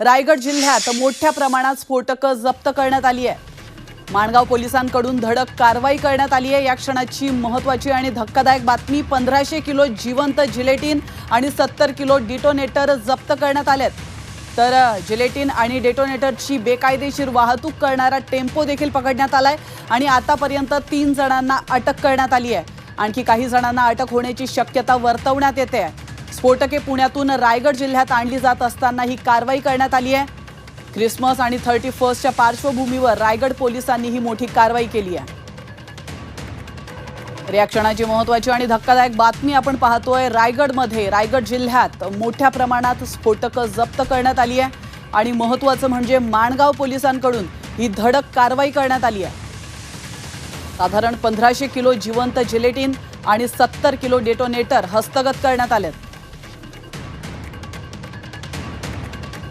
रायगड जिल्ह्यात मोठ्या प्रमाणात स्फोटकं जप्त करण्यात आली आहे. माणगाव पोलिसांकडून धडक कारवाई करण्यात आली आहे. या क्षणाची महत्वाची आणि धक्कादायक बातमी पंधराशे किलो जिवंत जिलेटिन आणि सत्तर किलो डिटोनेटर जप्त करण्यात आलेत. तर जिलेटिन आणि डेटोनेटरची बेकायदेशीर वाहतूक करणारा टेम्पो देखील पकडण्यात आलाय आणि आतापर्यंत तीन जणांना अटक करण्यात आली आहे. आणखी काही जणांना अटक होण्याची शक्यता वर्तवण्यात येते आहे. स्फोटके पुण्यातून रायगड जिल्ह्यात आणली जात असताना ही कारवाई करण्यात आली आहे. क्रिसमस आणि थर्टी फर्स्टच्या पार्श्वभूमीवर रायगड पोलिसांनी ही मोठी कारवाई केली आहे. रियाक्षणाची महत्वाची आणि धक्कादायक बातमी आपण पाहतोय रायगडमध्ये रायगड जिल्ह्यात मोठ्या प्रमाणात स्फोटकं जप्त करण्यात आली आहे. आणि महत्वाचं म्हणजे माणगाव पोलिसांकडून ही धडक कारवाई करण्यात आली आहे. साधारण पंधराशे किलो जिवंत जिलेटिन आणि सत्तर किलो डेटोनेटर हस्तगत करण्यात आलेत.